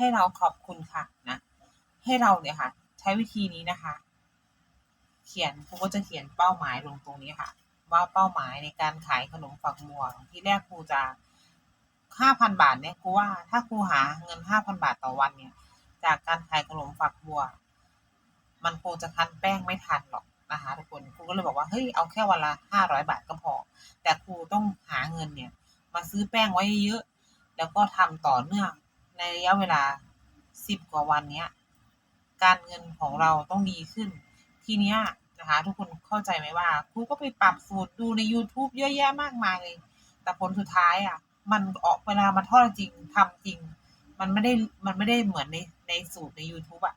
ให้เราขอบคุณค่ะนะ ให้เราเนี่ยค่ะ ใช้วิธีนี้นะคะ เขียนครูก็จะเขียนเป้าหมายลงตรงนี้ค่ะ ว่าเป้าหมายในการขายขนมฝักบัวที่แรกครูจะห้าพันบาทเนี่ยครูว่าถ้าครูหาเงินห้าพันบาทต่อวันเนี่ย จากการขายขนมฝักบัว มันคงจะคั้นแป้งไม่ทันหรอกนะคะทุกคนครูก็เลยบอกว่าเฮ้ยเอาแค่วันละห้าร้อยบาทก็พอ แต่ครูต้องหาเงินเนี่ย มาซื้อแป้งไว้เยอะ แล้วก็ทำต่อเนื่อง ในระยะเวลาสิบกว่าวันเนี้ย การเงินของเราต้องดีขึ้น ทีเนี้ยนะคะทุกคนเข้าใจไหมว่าครูก็ไปปรับสูตรดูใน YouTube เยอะแยะมากมายเลย แต่ผลสุดท้ายอะ มันออกเวลามาทอดจริงทำจริง มันไม่ได้มันไม่ได้เหมือนในในสูตรใน YouTube อะ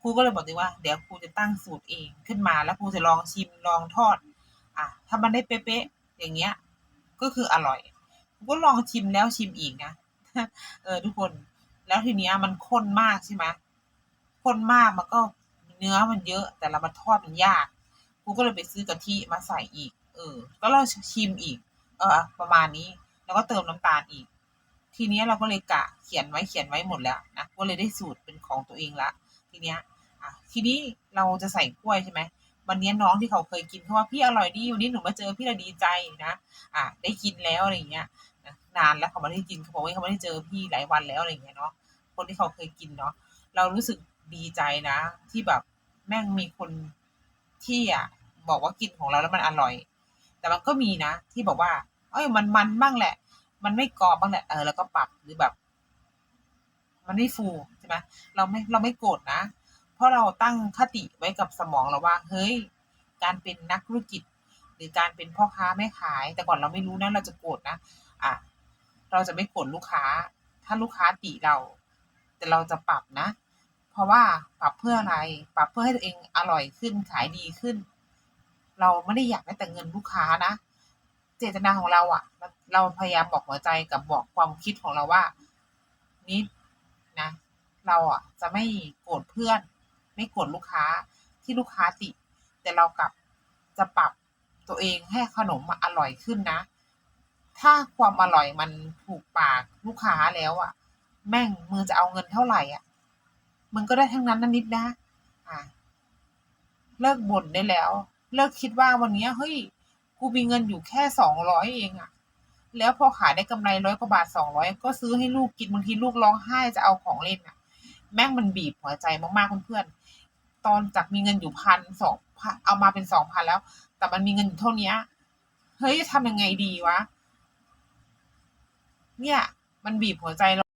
ครูก็เลยบอกตัวเองว่าเดี๋ยวครูจะตั้งสูตรเองขึ้นมาแล้วครูจะลองชิมลองทอด อะถ้ามันได้เป๊ะๆอย่างเงี้ย ก็คืออร่อยครูก็ลองชิมแล้วชิมอีกนะเออทุกคน แล้วทีเนี้ยมันข้นมากใช่ไหมข้นมากมันก็เนื้อมันเยอะ แต่เรามาทอดมันยากครูก็เลยไปซื้อกะทิมาใส่อีก เออ ก็เราชิมอีก เออ ประมาณนี้ แล้วก็เติมน้ำตาลอีก ทีเนี้ยเราก็เลยกะเขียนไว้เขียนไว้หมดแล้วนะ ก็เลยได้สูตรเป็นของตัวเองละ ทีเนี้ย อะ ทีนี้เราจะใส่กล้วยใช่ไหมวันนี้น้องที่เขาเคยกินเขาว่าพี่อร่อยดีวันนี้หนูมาเจอพี่เราดีใจนะ อะ ได้กินแล้วอะไรอย่างเงี้ย นะนานแล้วเขาไม่ได้กินเขาบอกว่าเขาไม่ได้เจอพี่หลายวันแล้วอะไรอย่างเงี้ยเนาะคนที่เขาเคยกินเนาะเรารู้สึกดีใจนะ ที่แบบแม่งมีคนที่อะบอกว่ากินของเราแล้วมันอร่อย แต่มันก็มีนะ ที่บอกว่า เอ้ยมันมันบ้างแหละ มันไม่กรอบบ้างแหละเออแล้วก็ปรับหรือแบบ มันไม่ฟูใช่ไหมเราไม่เราไม่โกรธนะ เพราะเราตั้งคติไว้กับสมองเราว่า เฮ้ย การเป็นนักธุรกิจ หรือการเป็นพ่อค้าแม่ขาย แต่ก่อนเราไม่รู้นะเราจะโกรธนะ อะเราจะไม่โกรธลูกค้า ถ้าลูกค้าติเรา แต่เราจะปรับนะ เพราะว่าปรับเพื่ออะไร ปรับเพื่อให้ตัวเองอร่อยขึ้นขายดีขึ้น เราไม่ได้อยากได้แต่เงินลูกค้านะ เจตนาของเราอะเราเราพยายามบอกหัวใจกับบอกความคิดของเราว่านิดนะ เราอะจะไม่โกรธเพื่อน ไม่โกรธลูกค้าที่ลูกค้าติ แต่เรากลับจะปรับตัวเองให้ขนมอร่อยขึ้นนะ ถ้าความอร่อยมันถูกปากลูกค้าแล้วอะแม่งมือจะเอาเงินเท่าไหร่อะมึงก็ได้ทั้งนั้นนะนิดนะอะเลิกบ่นได้แล้ว เลิกคิดว่าวันนี้เฮ้ยกูมีเงินอยู่แค่สองร้อยเองอะแล้วพอขายได้กำไรร้อยกว่าบาทสองร้อยก็ซื้อให้ลูกกินบางทีลูกร้องไห้จะเอาของเล่นอะแม่งมันบีบหัวใจมากๆเพื่อนๆตอนจากมีเงินอยู่พันสองเอามาเป็นสองพันแล้ว แต่มันมีเงินอยู่เท่านี้เฮ้ยจะทำยังไงดีวะ เนี่ย มันบีบหัวใจเรา